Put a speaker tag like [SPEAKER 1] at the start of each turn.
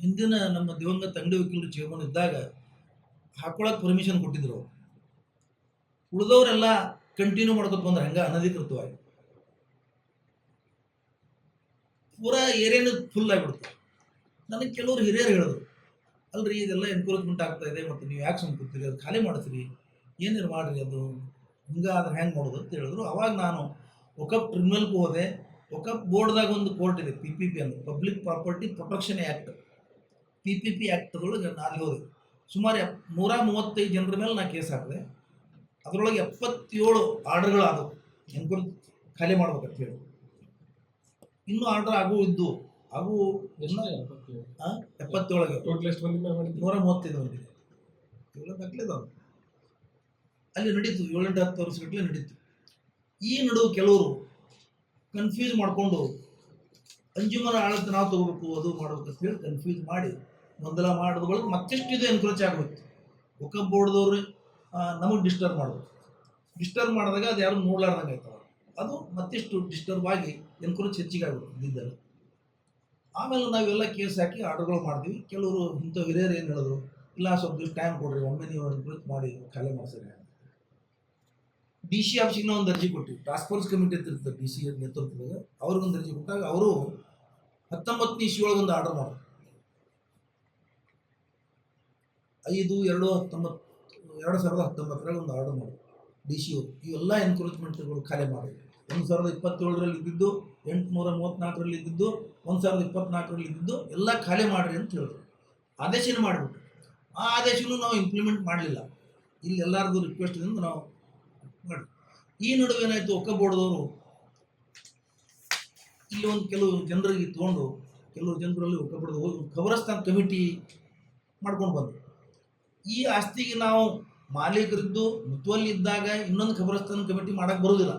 [SPEAKER 1] ಹಿಂದಿನ ನಮ್ಮ ದಿವಂಗತ ತಂಡಿ ವಕೀಲರು ಚೇರ್ಮನ್ ಇದ್ದಾಗ ಹಾಕೊಳಕ್ಕೆ ಪರ್ಮಿಷನ್ ಕೊಟ್ಟಿದ್ರು. ಉಳಿದವರೆಲ್ಲ ಕಂಟಿನ್ಯೂ ಮಾಡ್ಕೊತ ಬಂದ್ರೆ ಹಂಗ ಅನಧಿಕೃತವಾಗಿ. ಪೂರಾ ಏರಿಯಾನು ಫುಲ್ ಆಗಿಬಿಡ್ತು. ನನಗೆ ಕೆಲವರು ಹಿರಿಯರು ಹೇಳಿದ್ರು, ಅಲ್ರಿ ಇದೆಲ್ಲ ಎನ್ಕರೇಜ್ಮೆಂಟ್ ಆಗ್ತಾ ಇದೆ ಮತ್ತು ನೀವು ಯಾಕೆ ಸುಮ್ಮನೆ ಅದು ಖಾಲಿ ಮಾಡ್ತೀರಿ? ಏನಿರು ಮಾಡಿರಿ ಅದು? ಹಿಂಗಾದ್ರೆ ಹೆಂಗೆ ಮಾಡೋದು? ಅಂತ ಹೇಳಿದ್ರು. ಅವಾಗ ನಾನು ಒಕಪ್ ಟ್ರಿಬ್ಯುನಲ್ಗೆ ಹೋದೆ. ಒಕಪ್ ಬೋರ್ಡ್ದಾಗ ಒಂದು ಕೋರ್ಟ್ ಇದೆ ಪಿ ಪಿ ಪಿ ಅಂತ public property protection act P P P ಆ್ಯಕ್ಟ್ಗಳು ನಾನು ಅಲ್ಲಿ ಹೋದೆ ಸುಮಾರು ಎಪ್ ನೂರ ಮೂವತ್ತೈದು ಜನರ ಮೇಲೆ ನಾನು ಕೇಸ್ ಹಾಕಿದೆ. ಅದರೊಳಗೆ ಎಪ್ಪತ್ತೇಳು ಆರ್ಡರ್ಗಳು ಆದವು. ಎನ್ಕ್ರೋಚ್ ಖಾಲಿ ಮಾಡ್ಬೇಕಂತ ಹೇಳಿ. ಇನ್ನೂ ಆರ್ಡರ್ ಆಗು ಇದ್ದು
[SPEAKER 2] ಆಗು
[SPEAKER 1] ಎಲ್ಲ ಎಪ್ಪತ್ತೇಳಗೆ
[SPEAKER 2] ಟೋಟಲ್ ಎಷ್ಟು ಮಾಡಿದ್ರಿ?
[SPEAKER 1] ನೂರ ಮೂವತ್ತೈದು ಬಂದಿದೆ ದಾಖಲೆದಾವ ಅಲ್ಲಿ ನಡೀತು ಏಳೆಂಟು ಹತ್ತು ವರ್ಷಗಟ್ಟಲೆ ನಡೀತು. ಈ ನಡುವೆ ಕೆಲವರು ಕನ್ಫ್ಯೂಸ್ ಮಾಡಿಕೊಂಡು ಅಂಜುಮನ ಆಳತ್ತ ನಾವು ತಗೋಬೇಕು ಅದು ಮಾಡಬೇಕು ಅಂತ ಹೇಳಿ ಕನ್ಫ್ಯೂಸ್ ಮಾಡಿ ಮೊದಲ ಮಾಡಿದ ಮತ್ತಿಷ್ಟು ಇದು ಎನ್ಕ್ರೋಚ್ ಆಗುತ್ತೆ ಭೂಕಂಪ ಬೋರ್ಡ್ದವ್ರು ನಮಗೆ ಡಿಸ್ಟರ್ಬ್ ಮಾಡೋದು ಡಿಸ್ಟರ್ಬ್ ಮಾಡಿದಾಗ ಅದು ಯಾರು ನೋಡ್ಲಾರ್ದಂಗೆ ಆಯ್ತವ ಅದು ಮತ್ತಿಷ್ಟು ಡಿಸ್ಟರ್ಬ್ ಆಗಿ ಎನ್ಕ್ರೋಚ್ ಹೆಚ್ಚಿಗೆ ಆಗುತ್ತೆ ಆಮೇಲೆ ನಾವೆಲ್ಲ ಕೇಸ್ ಹಾಕಿ ಆರ್ಡರ್ಗಳು ಮಾಡ್ತೀವಿ. ಕೆಲವರು ಇಂಥ ಹಿರಿಯರು ಏನು ಹೇಳಿದ್ರು, ಇಲ್ಲ, ಸ್ವಲ್ಪ ದಿವಸ ಟೈಮ್ ಕೊಡ್ರಿ, ಒಮ್ಮೆ ನೀವು ಎನ್ಕ್ರೋಚ್ ಮಾಡಿ, ಖಾಲಿ ಮಾಡಿಸ್ರಿ ಡಿ ಸಿ ಆಫೀಸಿಗೆ ಒಂದು ಅರ್ಜಿ ಕೊಟ್ಟಿವಿ. ಟಾಸ್ಕ್ ಫೋರ್ಸ್ ಕಮಿಟಿ ಅಂತ ಇರ್ತದೆ ಡಿ ಸಿ ನೇತೃತ್ವದಾಗ. ಅವ್ರಿಗೊಂದು ಅರ್ಜಿ ಕೊಟ್ಟಾಗ ಅವರು ಹತ್ತೊಂಬತ್ತನೇ ಇಸ್ವಿ ಒಳಗೆ ಒಂದು ಆರ್ಡರ್ ಮಾಡಿದ್ರು ಐದು, ಎರಡು, ಹತ್ತೊಂಬತ್ತು, ಎರಡು ಸಾವಿರದ ಹತ್ತೊಂಬತ್ತರಲ್ಲಿ ಒಂದು ಆರ್ಡರ್ ಮಾಡಿ ಡಿ ಸಿ ಯು ಇವೆಲ್ಲ ಎನ್ಕ್ರೋಚ್ಮೆಂಟ್ಗಳು ಖಾಲಿ ಮಾಡಿ ಒಂದು ಸಾವಿರದ ಇಪ್ಪತ್ತೇಳರಲ್ಲಿ ಇದ್ದಿದ್ದು, ಎಂಟುನೂರ ಮೂವತ್ತ್ನಾಲ್ಕರಲ್ಲಿ ಇದ್ದಿದ್ದು, ಒಂದು ಸಾವಿರದ ಇಪ್ಪತ್ತ್ನಾಲ್ಕರಲ್ಲಿ ಇದ್ದಿದ್ದು, ಎಲ್ಲ ಖಾಲಿ ಮಾಡಿರಿ ಅಂತ ಹೇಳಿದ್ರು. ಆದೇಶನ ಮಾಡಿಬಿಟ್ಟು ಆ ಆದೇಶನೂ ನಾವು ಇಂಪ್ಲಿಮೆಂಟ್ ಮಾಡಲಿಲ್ಲ. ಇಲ್ಲಿ ಎಲ್ಲರದು ರಿಕ್ವೆಸ್ಟಿಂದ ನಾವು ಮಾಡಿ ಈ ನಡುವೆ ಏನಾಯಿತು, ಒಕ್ಕ ಬೋರ್ಡ್ದವರು ಇಲ್ಲಿ ಒಂದು ಕೆಲವು ಜನರಿಗೆ ತೊಗೊಂಡು, ಕೆಲವು ಜನರಲ್ಲಿ ಒಕ್ಕ ಬೋರ್ಡ್ ಖಬರಸ್ತಾನ್ ಕಮಿಟಿ ಮಾಡ್ಕೊಂಡು ಬಂದರು. ಈ ಆಸ್ತಿಗೆ ನಾವು ಮಾಲೀಕರಿದ್ದು ಮುತುವಲ್ಲಿ ಇದ್ದಾಗ ಇನ್ನೊಂದು ಖಬರಸ್ಥಾನ ಕಮಿಟಿ ಮಾಡಕ್ಕೆ ಬರೋದಿಲ್ಲ